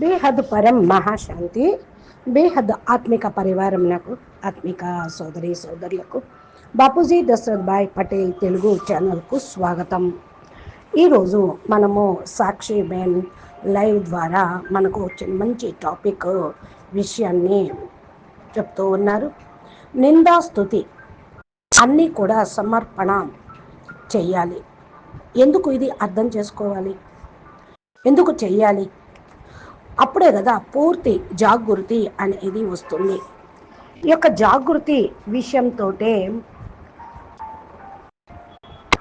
బేహద్ పరం మహాశాంతి బేహద్ ఆత్మిక పరివారం నాకు ఆత్మిక సోదరి సోదరులకు. బాపూజీ దశరథ్ భాయ్ పటేల్ తెలుగు ఛానల్కు స్వాగతం. ఈరోజు మనము సాక్షి బెన్ లైవ్ ద్వారా మనకు వచ్చిన మంచి టాపిక్ విషయాన్ని చెప్తూ ఉన్నారు. నిందాస్తుతి అన్నీ కూడా సమర్పణ చెయ్యాలి. ఎందుకు ఇది అర్థం చేసుకోవాలి? ఎందుకు చెయ్యాలి? అప్పుడే కదా పూర్తి జాగృతి అనేది వస్తుంది. ఈ యొక్క జాగృతి విషయంతో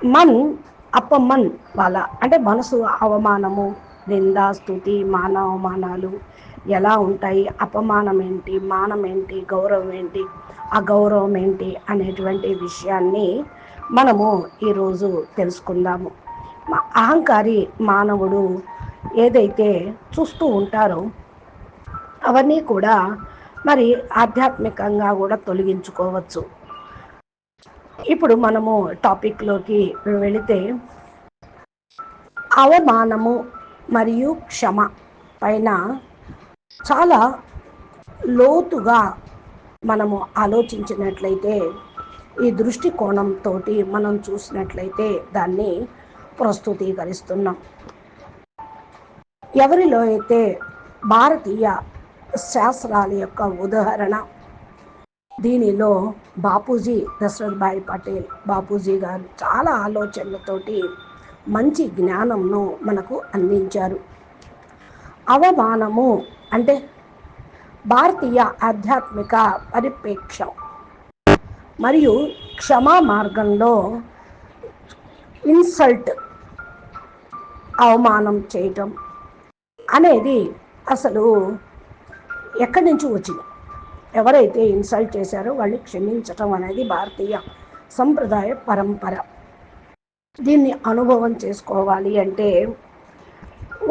మన్ అప్పమన్ వాళ్ళ అంటే మనసు అవమానము నింద స్థుతి మాన అవమానాలు ఎలా ఉంటాయి? అపమానం ఏంటి? మానం ఏంటి? గౌరవం ఏంటి? అగౌరవం ఏంటి? అనేటువంటి విషయాన్ని మనము ఈరోజు తెలుసుకుందాము. అహంకారి మానవుడు ఏదైతే చూస్తూ ఉంటారో అవన్నీ కూడా మరి ఆధ్యాత్మికంగా కూడా తొలగించుకోవచ్చు. ఇప్పుడు మనము టాపిక్లోకి వెళితే అవమానము మరియు క్షమ పైన చాలా లోతుగా మనము ఆలోచించినట్లయితే ఈ దృష్టికోణంతో మనం చూసినట్లయితే దాన్ని ప్రస్తుతీకరిస్తున్నాం. ఎవరిలో అయితే భారతీయ శాస్త్రాల యొక్క ఉదాహరణ దీనిలో బాపూజీ దశరథ్ భాయ్ పటేల్ బాపూజీ గారు చాలా ఆలోచనలతోటి మంచి జ్ఞానంను మనకు అందించారు. అవమానము అంటే భారతీయ ఆధ్యాత్మిక పరిపేక్ష మరియు క్షమా మార్గంలో ఇన్సల్ట్ అవమానం చేయటం అనేది అసలు ఎక్కడి నుంచి వచ్చింది? ఎవరైతే ఇన్సల్ట్ చేశారో వాళ్ళు క్షమించటం అనేది భారతీయ సంప్రదాయ పరంపర. దీన్ని అనుభవం చేసుకోవాలి అంటే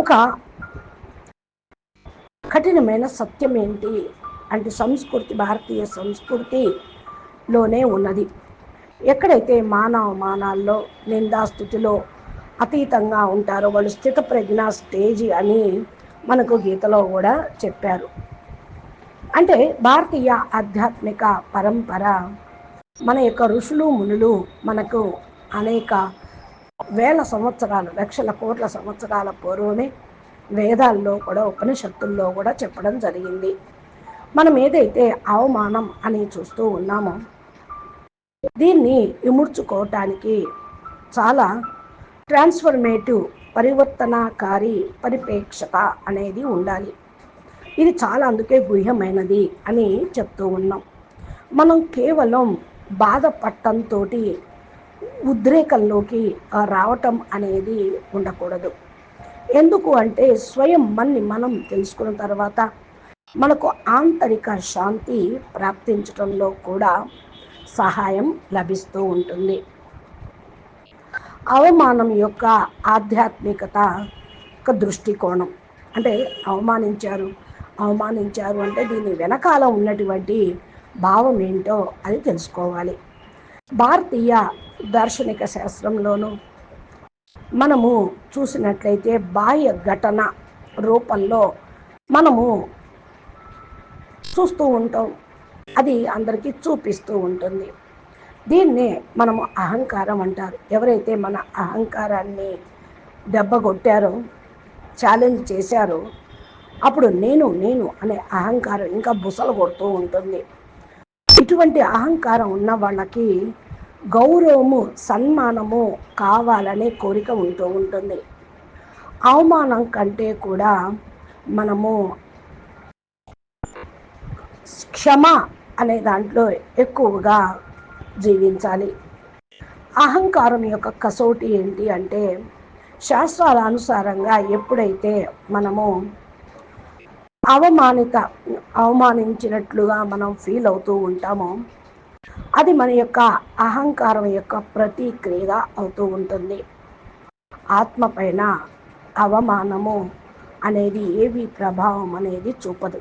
ఒక కఠినమైన సత్యం ఏంటి? అంటే సంస్కృతి భారతీయ సంస్కృతిలోనే ఉన్నది. ఎక్కడైతే మానవ మానాల్లో నిందాస్థుతిలో అతీతంగా ఉంటారు. వాళ్ళు స్థిత ప్రజ్ఞ స్టేజ్ అని మనకు గీతలో కూడా చెప్పారు. అంటే భారతీయ ఆధ్యాత్మిక పరంపర మన యొక్క ఋషులు మునులు మనకు అనేక వేల సంవత్సరాలు లక్షల కోట్ల సంవత్సరాల పూర్వమే వేదాల్లో కూడా ఉపనిషత్తుల్లో కూడా చెప్పడం జరిగింది. మనం ఏదైతే అవమానం అని చూస్తూ ఉన్నామో దీన్ని ఇముడ్చుకోవటానికి చాలా ట్రాన్స్ఫర్మేటివ్ పరివర్తనకారి పరిపేక్షత అనేది ఉండాలి. ఇది చాలా అందుకే గుహ్యమైనది అని చెప్తూ ఉన్నాం. మనం కేవలం బాధపడటంతో ఉద్రేకంలోకి రావటం అనేది ఉండకూడదు. ఎందుకు అంటే స్వయం మన్ని మనం తెలుసుకున్న తర్వాత మనకు ఆంతరిక శాంతి ప్రాప్తించడంలో కూడా సహాయం లభిస్తూ ఉంటుంది. అవమానం యొక్క ఆధ్యాత్మికత ఒక దృష్టికోణం. అంటే అవమానించారు అవమానించారు అంటే దీని వెనకాల ఉన్నటువంటి భావం ఏంటో అది తెలుసుకోవాలి. భారతీయ దార్శనిక శాస్త్రంలోనూ మనము చూసినట్లయితే బాహ్య ఘటన రూపంలో మనము చూస్తూ ఉంటాం. అది అందరికీ చూపిస్తూ ఉంటుంది. దీన్నే మనము అహంకారం అంటారు. ఎవరైతే మన అహంకారాన్ని దెబ్బ కొట్టారో ఛాలెంజ్ చేశారో అప్పుడు నేను నేను అనే అహంకారం ఇంకా బుసలు కొడుతూ ఉంటుంది. ఇటువంటి అహంకారం ఉన్న వాళ్ళకి గౌరవము సన్మానము కావాలనే కోరిక ఉంటూ ఉంటుంది. అవమానం కంటే కూడా మనము క్షమ అనే దాంట్లో ఎక్కువగా జీవించాలి. అహంకారం యొక్క కసోటి ఏంటి అంటే శాస్త్రాల అనుసారంగా ఎప్పుడైతే మనము అవమానిత అవమానించినట్లుగా మనం ఫీల్ అవుతూ ఉంటామో అది మన యొక్క అహంకారం యొక్క ప్రతిక్రియగా అవుతూ ఉంటుంది. ఆత్మ పైన అవమానము అనేది ఏవి ప్రభావం అనేది చూపదు.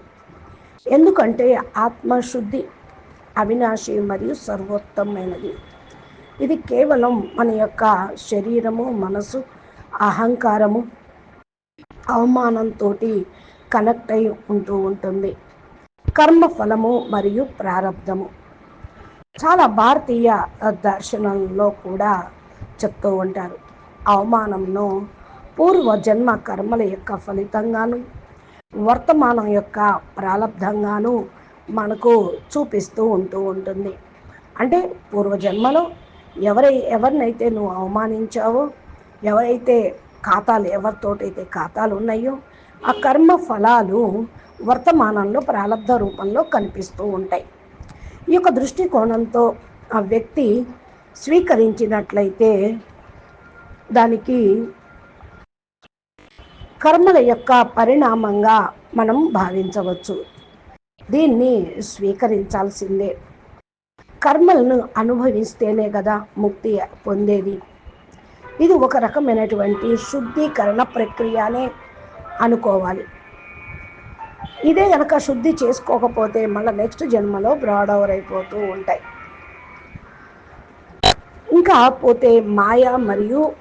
ఎందుకంటే ఆత్మశుద్ధి అవినాశి మరియు సర్వోత్తమైనది. ఇది కేవలం మన యొక్క శరీరము మనసు అహంకారము అవమానంతో కనెక్ట్ అయి ఉంటూ ఉంటుంది. కర్మ ఫలము మరియు ప్రారంధము చాలా భారతీయ దర్శనంలో కూడా చెప్తూ ఉంటారు. అవమానంను పూర్వ జన్మ కర్మల యొక్క ఫలితంగాను వర్తమానం యొక్క ప్రారంధంగాను మనకు చూపిస్తూ ఉంటూ ఉంటుంది. అంటే పూర్వజన్మలో ఎవరై ఎవరినైతే నువ్వు అవమానించావో ఎవరైతే ఖాతాలు ఎవరితోటైతే ఖాతాలు ఉన్నాయో ఆ కర్మ ఫలాలు వర్తమానంలో ప్రారంభ రూపంలో కనిపిస్తూ ఉంటాయి. ఈ యొక్క దృష్టికోణంతో ఆ వ్యక్తి స్వీకరించినట్లయితే దానికి కర్మల యొక్క పరిణామంగా మనం భావించవచ్చు. దీన్ని స్వీకరించాల్సిందే. కర్మలను అనుభవిస్తేనే కదా ముక్తి పొందేది. ఇది ఒక రకమైనటువంటి శుద్ధీకరణ ప్రక్రియనే అనుకోవాలి. ఇదే కనుక శుద్ధి చేసుకోకపోతే మళ్ళీ నెక్స్ట్ జన్మలో బ్రాడ్ ఓవర్ అయిపోతూ ఉంటాయి. ఇంకా పోతే మాయ మరియు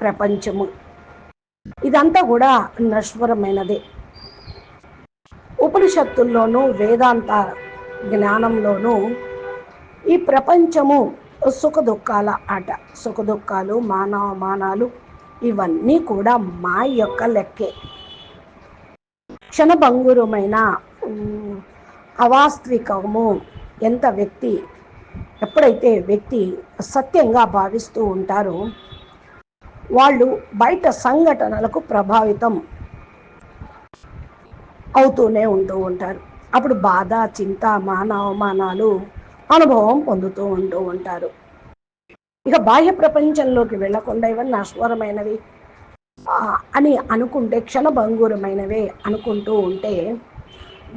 ప్రపంచము. ఇదంతా కూడా నశ్వరమైనదే ఉపనిషత్తుల్లోనూ వేదాంత జ్ఞానంలోనూ ఈ ప్రపంచము సుఖ దుఃఖాల ఆట. సుఖ దుఃఖాలు మానవమానాలు ఇవన్నీ కూడా మా యొక్క లెక్కే. క్షణభంగురమైన ఉమ్, అవాస్తవికము ఎంత వ్యక్తి ఎప్పుడైతే వ్యక్తి సత్యంగా భావిస్తూ ఉంటారో వాళ్ళు బయట సంఘటనలకు ప్రభావితం అవుతూనే ఉంటూ ఉంటారు. అప్పుడు బాధ చింత మాన అవమానాలు అనుభవం పొందుతూ ఉంటూ ఉంటారు. ఇక బాహ్య ప్రపంచంలోకి వెళ్ళకుండా ఇవన్నీ అశ్వరమైనవి అని అనుకుంటే క్షణభంగురమైనవే అనుకుంటూ ఉంటే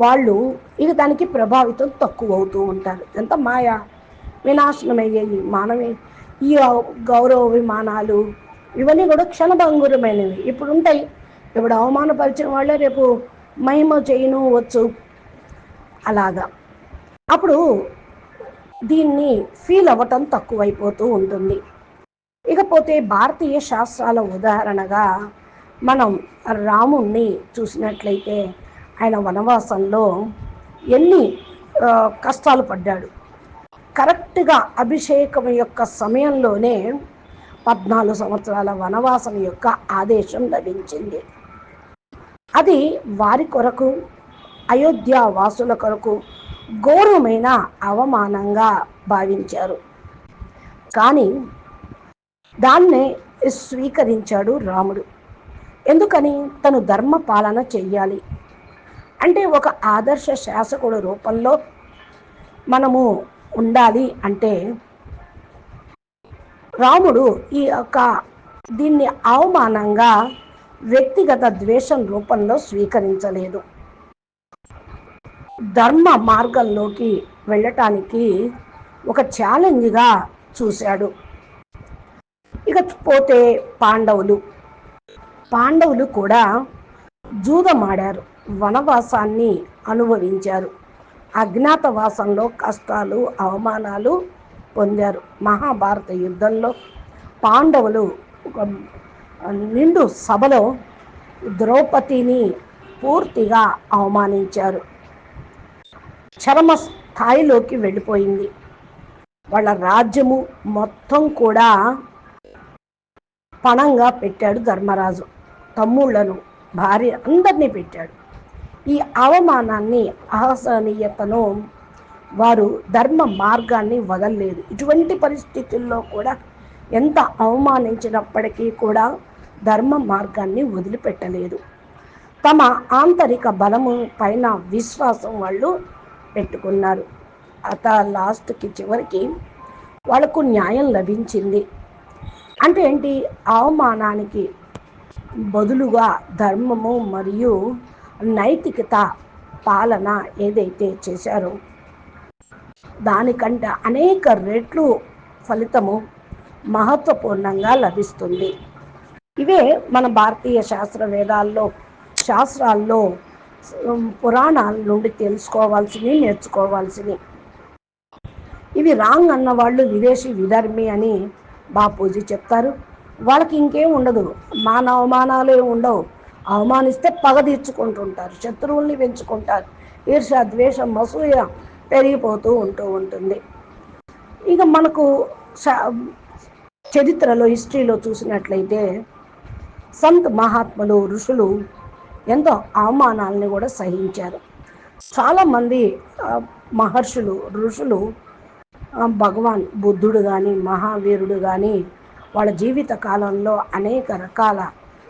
వాళ్ళు ఇక దానికి ప్రభావితం తక్కువ అవుతూ ఉంటారు. ఎంత మాయ వినాశనమయ్యేవి మానవి ఈ గౌరవ విమానాలు ఇవన్నీ కూడా క్షణభంగురమైనవి. ఇప్పుడు ఉంటాయి ఇప్పుడు అవమానపరిచిన వాళ్ళే రేపు మహిమ చేయను వచ్చు అలాగా. అప్పుడు దీన్ని ఫీల్ అవ్వటం తక్కువైపోతూ ఉంటుంది. ఇకపోతే భారతీయ శాస్త్రాల ఉదాహరణగా మనం రాముణ్ణి చూసినట్లయితే ఆయన వనవాసంలో ఎన్ని కష్టాలు పడ్డాడు. కరెక్ట్గా అభిషేకం యొక్క సమయంలోనే పద్నాలుగు సంవత్సరాల వనవాసం యొక్క ఆదేశం లభించింది. అది వారి కొరకు అయోధ్య వాసుల కొరకు ఘోరమైన అవమానంగా భావించారు. కానీ దాన్నే స్వీకరించాడు రాముడు. ఎందుకని తను ధర్మ పాలన చెయ్యాలి? అంటే ఒక ఆదర్శ శాసకుడు రూపంలో మనము ఉండాలి అంటే రాముడు ఈ యొక్క దీన్ని అవమానంగా వ్యక్తిగత ద్వేషం రూపంలో స్వీకరించలేదు. ధర్మ మార్గంలోకి వెళ్ళటానికి ఒక ఛాలెంజ్గా చూశాడు. ఇక పోతే పాండవులు. పాండవులు కూడా జూదమాడారు వనవాసాన్ని అనుభవించారు. అజ్ఞాతవాసంలో కష్టాలు అవమానాలు పొందారు. మహాభారత యుద్ధంలో పాండవులు ఒక నిండు సభలో ద్రౌపదిని పూర్తిగా అవమానించారు. చరమ స్థాయిలోకి వెళ్ళిపోయింది. వాళ్ళ రాజ్యము మొత్తం కూడా పణంగా పెట్టాడు ధర్మరాజు. తమ్ముళ్ళను భార్య అందరినీ పెట్టాడు. ఈ అవమానాన్ని అహసనీయతను వారు ధర్మ మార్గాన్ని వదలలేదు. ఇటువంటి పరిస్థితుల్లో కూడా ఎంత అవమానించినప్పటికీ కూడా ధర్మ మార్గాన్ని వదిలిపెట్టలేదు. తమ ఆంతరిక బలము పైన విశ్వాసం వాళ్ళు పెట్టుకున్నారు. అత లాస్ట్కి చివరికి వాళ్ళకు న్యాయం లభించింది. అంటే ఏంటి? అవమానానికి బదులుగా ధర్మము మరియు నైతికత పాలన ఏదైతే చేశారో దానికంటే అనేక రెట్లు ఫలితము మహత్వపూర్ణంగా లభిస్తుంది. ఇవే మన భారతీయ శాస్త్ర వేదాల్లో శాస్త్రాల్లో పురాణాల నుండి తెలుసుకోవాల్సినవి నేర్చుకోవాల్సినవి. ఇవి రాంగ్ అన్న వాళ్ళు విదేశీ విధర్మి అని బాపూజీ చెప్తారు. వాళ్ళకి ఇంకేం ఉండదు. మానవమానాలే ఉండవు. అవమానిస్తే పగ తీర్చుకుంటుంటారు. శత్రువుల్ని పెంచుకుంటారు. ఈర్ష ద్వేషం అసూయ పెరిగిపోతూ ఉంటూ ఉంటుంది. ఇక మనకు చరిత్రలో హిస్టరీలో చూసినట్లయితే సంత్ మహాత్ములు ఋషులు ఎంతో అవమానాలని కూడా సహించారు. చాలామంది మహర్షులు ఋషులు భగవాన్ బుద్ధుడు కానీ మహావీరుడు కానీ వాళ్ళ జీవిత కాలంలో అనేక రకాల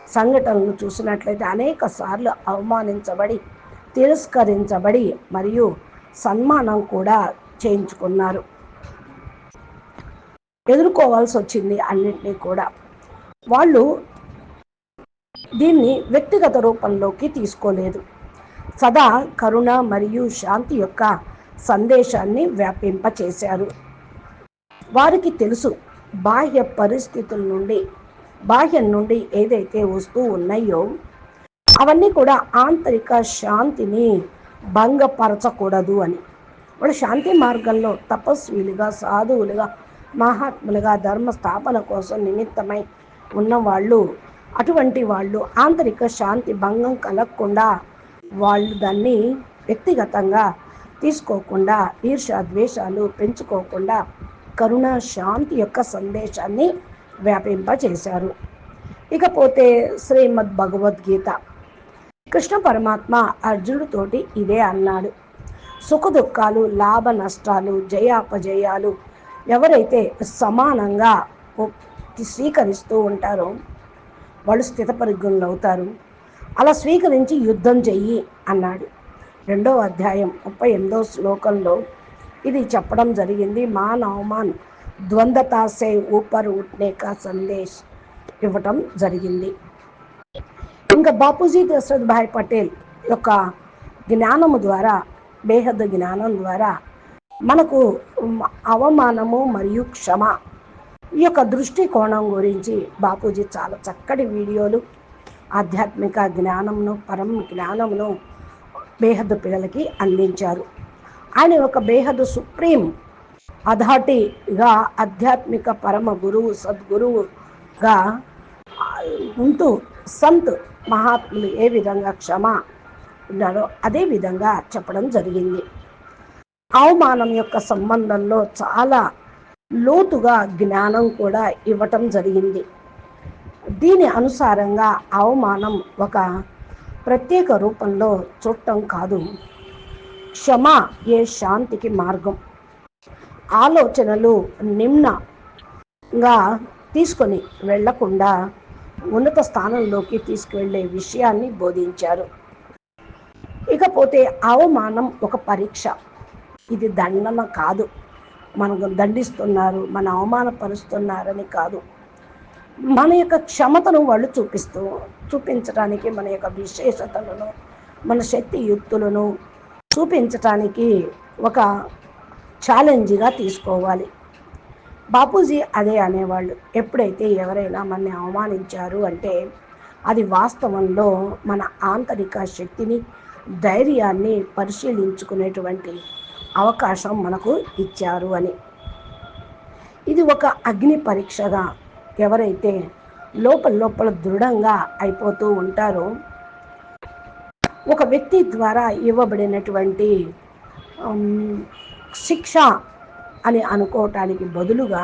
సంఘటనలు చూసినట్లయితే అనేక సార్లు అవమానించబడి తిరస్కరించబడి మరియు సన్మానం కూడా చేయించుకున్నారు. ఎదుర్కోవాల్సి వచ్చింది అన్నింటినీ కూడా. వాళ్ళు దీన్ని వ్యక్తిగత రూపంలోకి తీసుకోలేదు. సదా కరుణ మరియు శాంతి యొక్క సందేశాన్ని వ్యాపింపచేశారు. వారికి తెలుసు బాహ్య పరిస్థితుల నుండి బాహ్యం నుండి ఏదైతే వస్తూ ఉన్నాయో అవన్నీ కూడా ఆంతరిక శాంతిని భంగపరచకూడదు అని. వాళ్ళు శాంతి మార్గంలో తపస్వీలుగా సాధువులుగా మహాత్ములుగా ధర్మ స్థాపన కోసం నిమిత్తమై ఉన్నవాళ్ళు అటువంటి వాళ్ళు ఆంతరిక శాంతి భంగం కలగకుండా వాళ్ళు దాన్ని వ్యక్తిగతంగా తీసుకోకుండా ఈర్ష ద్వేషాలు పెంచుకోకుండా కరుణ శాంతి యొక్క సందేశాన్ని వ్యాపింపచేశారు. ఇకపోతే శ్రీమద్ భగవద్గీత. కృష్ణ పరమాత్మ అర్జునుడితోటి ఇదే అన్నాడు. సుఖ దుఃఖాలు లాభ నష్టాలు జయాపజయాలు ఎవరైతే సమానంగా స్వీకరిస్తూ ఉంటారో వాళ్ళు స్థితపరిజ్ఞులు అవుతారు. అలా స్వీకరించి యుద్ధం చెయ్యి అన్నాడు. రెండో అధ్యాయం ముప్పై ఎనిమిదో శ్లోకంలో ఇది చెప్పడం జరిగింది. మాన్ అవమాన్ ద్వంద్వతాసే ఊపర్ ఉట్నేక సందేశ్ ఇవ్వటం జరిగింది. ఇంకా బాపూజీ దశరథ్ భాయ్ పటేల్ యొక్క జ్ఞానము ద్వారా బేహద్ జ్ఞానం ద్వారా మనకు అవమానము మరియు క్షమ ఈ యొక్క దృష్టికోణం గురించి బాపూజీ చాలా చక్కటి వీడియోలు ఆధ్యాత్మిక జ్ఞానమును పరం జ్ఞానమును బేహద్దు పిల్లలకి అందించారు. ఆయన ఒక బేహద్దు సుప్రీం అథారిటీగా ఆధ్యాత్మిక పరమ గురువు సద్గురువుగా ఉంటూ సంత్ మహాత్ములు ఏ విధంగా క్షమ ఉన్నారో అదే విధంగా చెప్పడం జరిగింది. అవమానం యొక్క సంబంధంలో చాలా లోతుగా జ్ఞానం కూడా ఇవ్వటం జరిగింది. దీని అనుసారంగా అవమానం ఒక ప్రత్యేక రూపంలో చూడటం కాదు. క్షమ ఏ శాంతికి మార్గం? ఆలోచనలు నిమ్నగా తీసుకొని వెళ్ళకుండా ఉన్నత స్థానంలోకి తీసుకువెళ్ళే విషయాన్ని బోధించారు. ఇకపోతే అవమానం ఒక పరీక్ష. ఇది దండన కాదు. మనకు దండిస్తున్నారు మన అవమానపరుస్తున్నారని కాదు. మన యొక్క క్షమతను వాళ్ళు చూపిస్తూ చూపించడానికి మన యొక్క విశేషతలను మన శక్తి యుక్తులను చూపించటానికి ఒక ఛాలెంజ్గా తీసుకోవాలి. బాపూజీ అదే అనేవాళ్ళు. ఎప్పుడైతే ఎవరైనా మనని అవమానించారు అంటే అది వాస్తవంలో మన ఆంతరిక శక్తిని ధైర్యాన్ని పరిశీలించుకునేటువంటి అవకాశం మనకు ఇచ్చారు అని. ఇది ఒక అగ్ని పరీక్షగా ఎవరైతే లోపల లోపల దృఢంగా అయిపోతూ ఉంటారో ఒక వ్యక్తి ద్వారా ఇవ్వబడినటువంటి శిక్ష అని అనుకోవటానికి బదులుగా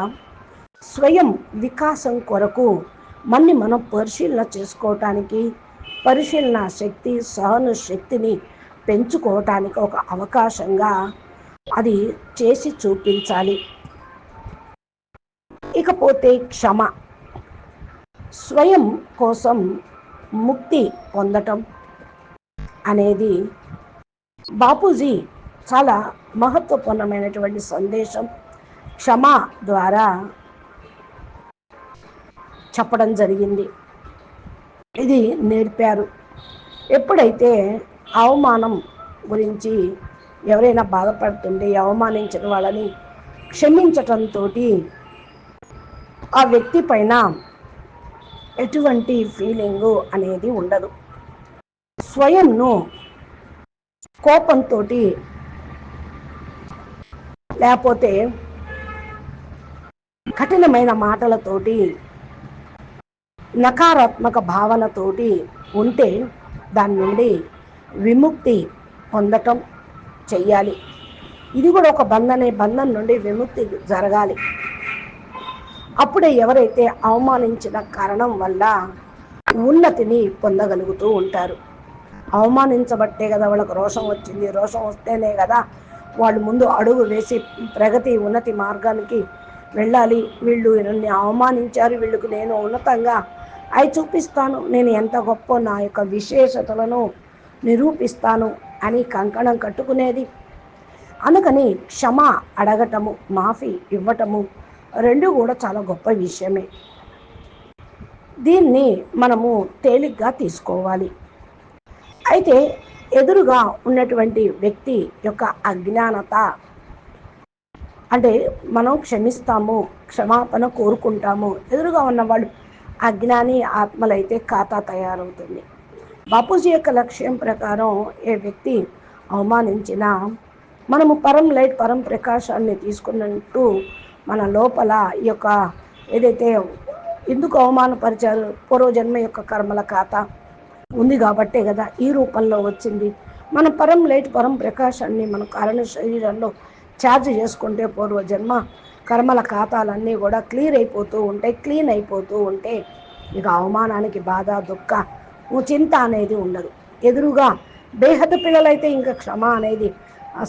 స్వయం వికాసం కొరకు మన్ని మనం పరిశీలన చేసుకోవటానికి పరిశీలన శక్తి సహన శక్తిని పెంచుకోవటానికి ఒక అవకాశంగా అది చేసి చూపించాలి. ఇకపోతే క్షమ. స్వయం కోసం ముక్తి పొందటం అనేది బాపూజీ చాలా మహత్వపూర్ణమైనటువంటి సందేశం. క్షమ ద్వారా చెప్పడం జరిగింది. ఇది నేర్పారు. ఎప్పుడైతే అవమానం గురించి ఎవరైనా బాధపడుతుంటే అవమానించిన వాళ్ళని క్షమించటంతో ఆ వ్యక్తి పైన ఎటువంటి ఫీలింగు అనేది ఉండదు. స్వయంను కోపంతో లేకపోతే కఠినమైన మాటలతోటి నకారాత్మక భావనతోటి ఉంటే దాని నుండి విముక్తి పొందటం చెయ్యాలి. ఇది కూడా ఒక బంధనే బంధం నుండి విముక్తి జరగాలి. అప్పుడే ఎవరైతే అవమానించిన కారణం వల్ల ఉన్నతిని పొందగలుగుతూ ఉంటారు. అవమానించబట్టే కదా వాళ్ళకు రోషం వచ్చింది. రోషం వస్తేనే కదా వాళ్ళు ముందు అడుగు వేసి ప్రగతి ఉన్నతి మార్గానికి వెళ్ళాలి. వీళ్ళు నన్ను అవమానించారు. వీళ్ళకు నేను ఉన్నతంగా అవి చూపిస్తాను. నేను ఎంత గొప్ప నా యొక్క విశేషతలను నిరూపిస్తాను. అని కంకణం కట్టుకునేది. అందుకని క్షమ అడగటము మాఫీ ఇవ్వటము రెండు కూడా చాలా గొప్ప విషయమే. దీన్ని మనము తేలిగ్గా తీసుకోవాలి. అయితే ఎదురుగా ఉన్నటువంటి వ్యక్తి యొక్క అజ్ఞానత అంటే మనం క్షమిస్తాము క్షమాపణ కోరుకుంటాము. ఎదురుగా ఉన్నవాళ్ళు అజ్ఞాని ఆత్మలైతే ఖాతా తయారవుతుంది. బాపూజీ యొక్క లక్ష్యం ప్రకారం ఏ వ్యక్తి అవమానించినా మనము పరం లైట్ పరం ప్రకాశాన్ని తీసుకున్నట్టు మన లోపల ఈ యొక్క ఏదైతే ఎందుకు అవమానపరిచారు పూర్వజన్మ యొక్క కర్మల ఖాతా ఉంది కాబట్టే కదా ఈ రూపంలో వచ్చింది. మన పరం లైట్ పరం ప్రకాశాన్ని మన కారణ శరీరంలో ఛార్జ్ చేసుకుంటే పూర్వజన్మ కర్మల ఖాతాలన్నీ కూడా క్లియర్ అయిపోతూ ఉంటాయి క్లీన్ అయిపోతూ ఉంటే ఇక అవమానానికి బాధ దుఃఖ చింత అనేది ఉండదు. ఎదురుగా బేహద్దు పిల్లలైతే ఇంకా క్షమ అనేది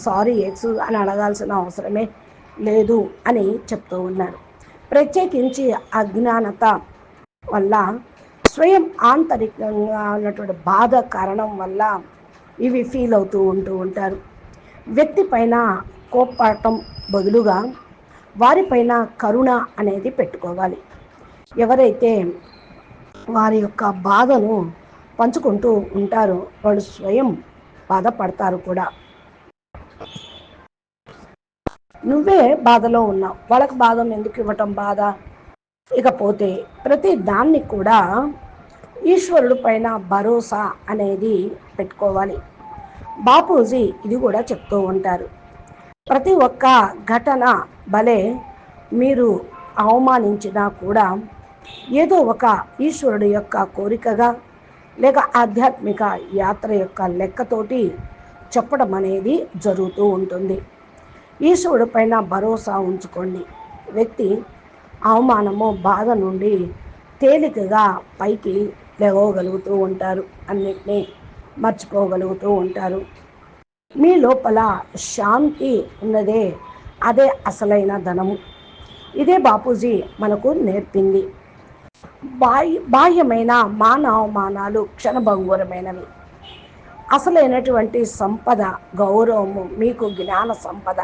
సారీ ఎక్స్ అని అడగాల్సిన అవసరమే లేదు అని చెప్తూ ఉన్నారు. ప్రత్యేకించి అజ్ఞానత వల్ల స్వయం ఆంతరికంగా ఉన్నటువంటి బాధ కారణం వల్ల ఇవి ఫీల్ అవుతూ ఉంటూ ఉంటారు. వ్యక్తి పైన కోప్పడటం బదులుగా వారిపైన కరుణ అనేది పెట్టుకోవాలి. ఎవరైతే వారి యొక్క బాధను పంచుకుంటూ ఉంటారు. వాళ్ళు స్వయం బాధపడతారు కూడా. నువ్వే బాధలో ఉన్నావు. వాళ్ళకి బాధ ఎందుకు ఇవ్వటం బాధ? ఇకపోతే ప్రతి దాన్ని కూడా ఈశ్వరుడు పైన భరోసా అనేది పెట్టుకోవాలి. బాపూజీ ఇది కూడా చెప్తూ ఉంటారు. ప్రతి ఒక్క ఘటన భలే మీరు అవమానించినా కూడా ఏదో ఒక ఈశ్వరుడు యొక్క కోరికగా లేక ఆధ్యాత్మిక యాత్ర యొక్క లెక్కతోటి చెప్పడం అనేది జరుగుతూ ఉంటుంది. ఈశ్వరుడు పైన భరోసా ఉంచుకోండి. వ్యక్తి అవమానము బాధ నుండి తేలికగా పైకి లేవగలుగుతూ ఉంటారు. అన్నిటినీ మర్చిపోగలుగుతూ ఉంటారు. మీ లోపల శాంతి ఉన్నదే అదే అసలైన ధనము. ఇదే బాపూజీ మనకు నేర్పింది. బాహ్య బాహ్యమైన మాన అవమానాలు క్షణభంగురమైనవి. అసలైనటువంటి సంపద గౌరవము మీకు జ్ఞాన సంపద.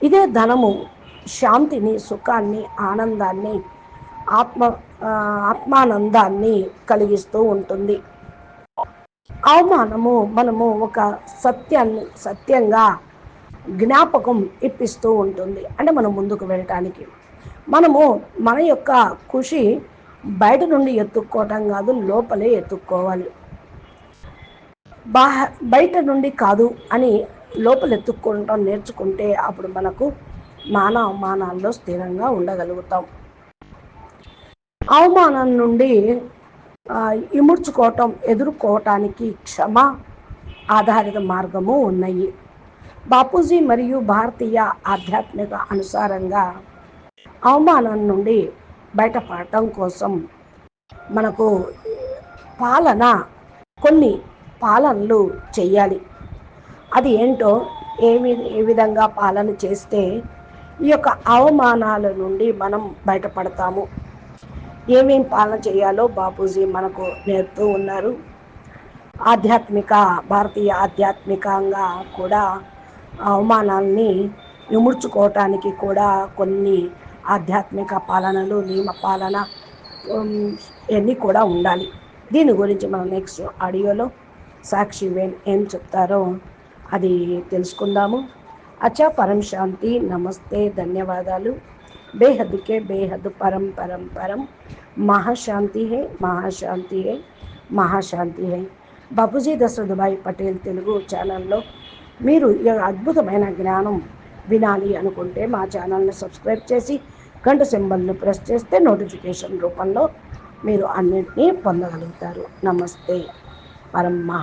ఇదే ధనము శాంతిని సుఖాన్ని ఆనందాన్ని ఆత్మ ఆత్మానందాన్ని కలిగిస్తూ ఉంటుంది. అవమానము మనము ఒక సత్యాన్ని సత్యంగా జ్ఞాపకం ఇప్పిస్తూ ఉంటుంది. అంటే మనం ముందుకు వెళ్ళటానికి. మనము మన యొక్క కృషి బయట నుండి ఎత్తుక్కోవటం కాదు లోపలే ఎత్తుక్కోవాలి. బాహ బయట నుండి కాదు అని లోపల ఎత్తుక్కోవటం నేర్చుకుంటే అప్పుడు మనకు మాన అవమానాల్లో స్థిరంగా ఉండగలుగుతాం. అవమానం నుండి ఇముడ్చుకోవటం ఎదుర్కోవటానికి క్షమ ఆధారిత మార్గము ఉన్నాయి. బాపూజీ మరియు భారతీయ ఆధ్యాత్మిక అనుసారంగా అవమానం నుండి బయటపడటం కోసం మనకు పాలన కొన్ని పాలనలు చేయాలి అది ఏంటో ఏమి ఏ విధంగా పాలన చేస్తే ఈ యొక్క అవమానాల నుండి మనం బయటపడతాము? ఏమేం పాలన చేయాలో బాపూజీ మనకు నేర్పుతూ ఉన్నారు. ఆధ్యాత్మిక భారతీయ ఆధ్యాత్మికంగా కూడా అవమానాల్ని విముడ్చుకోవటానికి కూడా కొన్ని ఆధ్యాత్మిక పాలనలు నియమ పాలన ఇవన్నీ కూడా ఉండాలి. దీని గురించి మనం నెక్స్ట్ ఆడియోలో సాక్షి వేన్ ఏం చెప్తారో అది తెలుసుకుందాము. అచ్చా పరం శాంతి నమస్తే ధన్యవాదాలు. బేహద్కే బేహద్ పరం పరం పరం. మహాశాంతి హే మహాశాంతి హే మహాశాంతి హే. బాబుజీ దశరథభాయ్ పటేల్ తెలుగు ఛానల్లో మీరు అద్భుతమైన జ్ఞానం వినాలి అనుకుంటే మా ఛానల్ని సబ్స్క్రైబ్ చేసి గంట సింబల్ని ప్రెస్ చేస్తే నోటిఫికేషన్ రూపంలో మీరు అన్నింటినీ పొందగలుగుతారు. నమస్తే. పరం మహా